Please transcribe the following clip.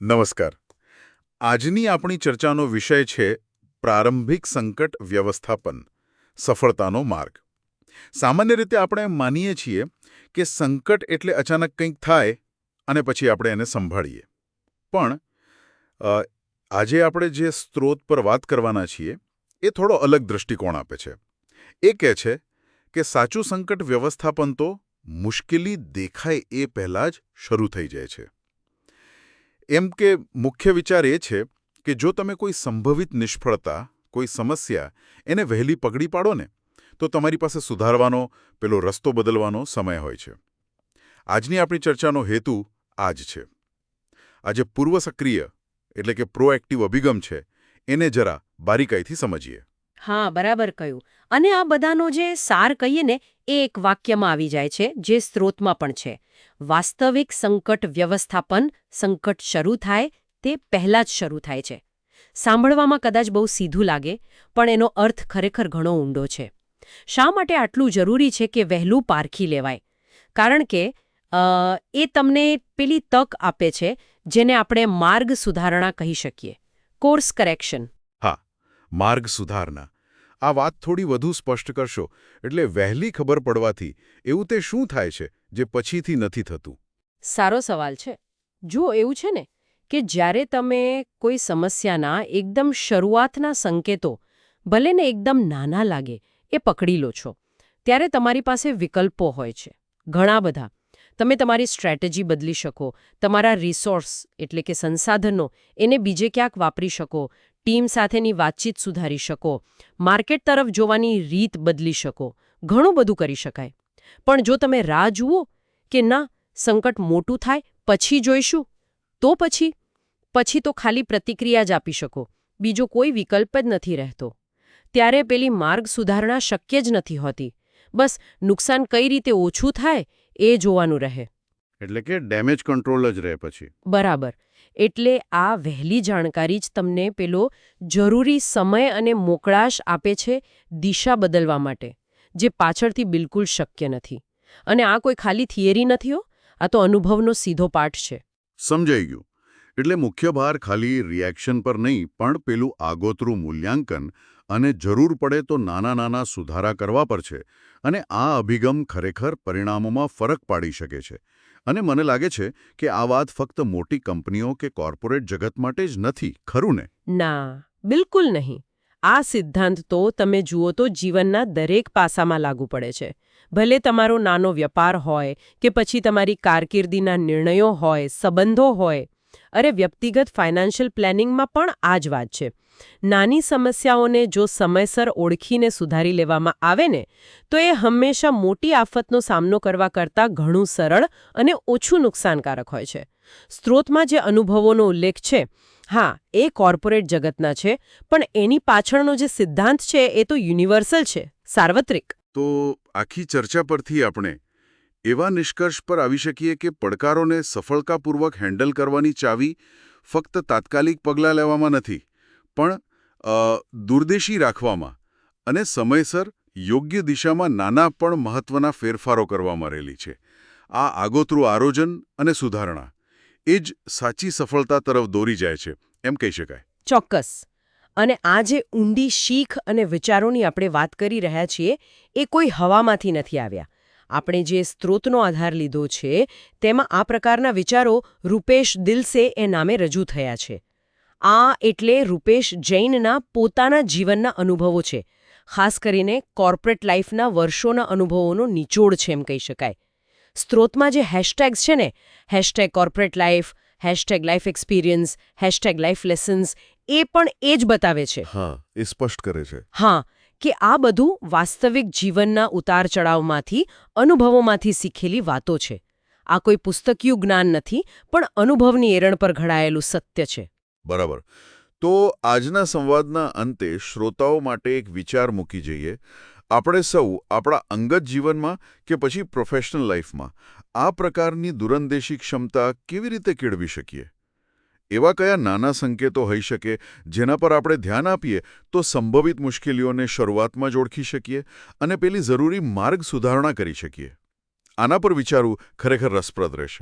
નમસ્કાર. આજની આપણી ચર્ચાનો વિષય છે પ્રારંભિક સંકટ વ્યવસ્થાપન, સફળતાનો માર્ગ. સામાન્ય રીતે આપણે માનીએ છીએ કે સંકટ એટલે અચાનક કંઈક થાય અને પછી આપણે એને સંભાળીએ. પણ આજે આપણે જે સ્ત્રોત પર વાત કરવાના છીએ, એ થોડો અલગ દૃષ્ટિકોણ આપે છે. એ કહે છે કે સાચું સંકટ વ્યવસ્થાપન તો મુશ્કેલી દેખાય એ પહેલાં જ શરૂ થઈ જાય છે. એમ કે મુખ્ય વિચાર એ છે કે જો તમે કોઈ સંભવિત નિષ્ફળતા, કોઈ સમસ્યા એને વહેલી પકડી પાડો ને, તો તમારી પાસે સુધારવાનો, પેલો રસ્તો બદલવાનો સમય હોય છે. આજની આપણી ચર્ચાનો હેતુ આ જ છે. આજે પૂર્વ સક્રિય, એટલે કે પ્રોએક્ટિવ અભિગમ છે, એને જરા બારીકાઈથી સમજીએ. હા, બરાબર કહ્યું. અને આ બધાનો જે સાર કહીએ ને, એ એક વાક્યમાં આવી જાય છે, જે સ્ત્રોતમાં પણ છે. વાસ્તવિક સંકટ વ્યવસ્થાપન સંકટ શરૂ થાય, તે પહેલાં જ શરૂ થાય છે. સાંભળવામાં કદાચ બહુ સીધું લાગે, પણ એનો અર્થ ખરેખર ઘણો ઊંડો છે. શા માટે આટલું જરૂરી છે કે વહેલું પારખી લેવાય? કારણ કે એ તમને પેલી તક આપે છે, જેને આપણે માર્ગ સુધારણા કહી શકીએ. Course correction. માર્ગ સુધારના. આ વાત થોડી વધુ સ્પષ્ટ કરશો, એટલે વહેલી ખબર પડવાથી એવું તે શું થાય છે જે પછીથી નથી થતું? સારો સવાલ છે. જો એવું છે ને કે જ્યારે તમે કોઈ સમસ્યાના એકદમ શરૂઆતના સંકેતો, ભલે ને એકદમ નાના લાગે, એ પકડી લો છો, ત્યારે તમારી પાસે વિકલ્પો હોય છે. ઘણા બધા. તમે તમારી સ્ટ્રેટેજી બદલી શકો, તમારા રિસોર્સ એટલે કે સંસાધનો, એને બીજે ક્યાંક વાપરી શકો ટીમ સાથેની વાતચીત સુધારી શકો માર્કેટ તરફ જોવાની રીત બદલી શકો ઘણું બધું કરી શકાય. પણ જો તમે રાહ જુઓ કે ના સંકટ મોટું થાય પછી જોઈશું તો પછી પછી તો ખાલી પ્રતિક્રિયા જ આપી શકો બીજો કોઈ વિકલ્પ જ નથી રહેતો. ત્યારે પેલી માર્ગ સુધારણા શક્ય જ નથી હોતી. બસ નુકસાન કઈ રીતે ઓછું થાય એ જોવાનું રહે. એટલે કે ડેમેજ કંટ્રોલ જ રહે પછી. બરાબર. એટલે આ વહેલી જાણકારી જ તમને પેલો જરૂરી સમય અને મોકળાશ આપે છે દિશા બદલવા માટે, જે પાછળથી બિલકુલ શક્ય નથી. અને આ કોઈ ખાલી થિયરી નથી હો, આ તો અનુભવનો સીધો પાઠ છે. સમજાઈ ગયું. એટલે મુખ્ય ભાર ખાલી રિએક્શન પર નહીં, પણ પેલું આગોતરું મૂલ્યાંકન અને જરૂર પડે તો નાના નાના સુધારા કરવા પર છે અને આ અભિગમ ખરેખર પરિણામોમાં ફરક પાડી શકે છે. અને મને લાગે છે કે આ વાત ફક્ત મોટી કંપનીઓ કે કોર્પોરેટ જગત માટે જ નથી, ખરું ને? ના, બિલકુલ નહીં. આ સિદ્ધાંત તો તમે જુઓ તો જીવનના દરેક પાસામાં લાગુ પડે છે. ભલે તમારો નાનો વ્યાપાર હોય કે પછી તમારી કારકિર્દીના નિર્ણયો હોય, સંબંધો હોય અરે, વ્યક્તિગત ફાઇનાન્શિયલ પ્લાનિંગમાં પણ આ જ વાત છે. નાની સમસ્યાઓને જો સમયસર ઓળખીને સુધારી લેવામાં આવે ને, તો એ હંમેશા મોટી આફતનો સામનો કરવા કરતાં ઘણું સરળ અને ઓછું નુકસાનકારક હોય છે. સ્ત્રોતમાં જે અનુભવોનો ઉલ્લેખ છે, હા, એ કોર્પોરેટ જગતના છે, પણ એની પાછળનો જે સિદ્ધાંત છે એ તો યુનિવર્સલ છે, સાર્વત્રિક. તો આખી ચર્ચા પરથી આપણે એવા નિષ્કર્ષ પર આવી શકીએ કે પડકારોને સફળતાપૂર્વક હેન્ડલ કરવાની ચાવી ફક્ત તાત્કાલિક પગલાં લેવામાં નથી, પણ દુર્દેશી રાખવામાં અને સમયસર યોગ્ય દિશામાં નાના પણ મહત્વના ફેરફારો કરવામાં રહેલી છે. આ આગોતરું આરોજન અને સુધારણા એ જ સાચી સફળતા તરફ દોરી જાય છે, એમ કહી શકાય. ચોક્કસ. અને આ જે ઊંડી શીખ અને વિચારોની આપણે વાત કરી રહ્યા છીએ, એ કોઈ હવામાંથી નથી આવ્યા. આપણે જે સ્ત્રોતનો આધાર લીધો છે તેમાં આ પ્રકારના વિચારો રૂપેશ દિલસે એ નામે રજૂ થયા છે. આ એટલે રૂપેશ જૈનના પોતાના જીવનના અનુભવો છે. ખાસ કરીને કોર્પોરેટ લાઈફના વર્ષોના અનુભવોનો નિચોડ છે એમ કહી શકાય. સ્ત્રોતમાં જે હેશટેગ્સ છે ને hashtag corporate life hashtag life experience hashtag life lessons એ પણ એ જ બતાવે છે. હા એ સ્પષ્ટ કરે છે. હા કે આ બધું વાસ્તવિક જીવનના ઉતાર ચઢાવમાંથી અનુભવોમાંથી શીખેલી વાતો છે. આ કોઈ પુસ્તકિયું જ્ઞાન નથી, પણ અનુભવની એરણ પર ઘડાયેલું સત્ય છે. બરાબર. તો આજના સંવાદના અંતે શ્રોતાઓ માટે એક વિચાર મૂકી જઈએ. આપણે સૌ આપણા અંગત જીવનમાં કે પછી પ્રોફેશનલ લાઈફમાં આ પ્રકારની દુરંદેશી ક્ષમતા કેવી રીતે કેળવી શકીએ? એવા કયા નાના સંકેતો હોઈ શકે જેના પર આપણે ધ્યાન આપીએ તો સંભવિત મુશ્કેલીઓને શરૂઆતમાં જ ઓળખી શકીએ અને પેલી જરૂરી માર્ગ સુધારણા કરી શકીએ. આના પર વિચારવું ખરેખર રસપ્રદ રહેશે.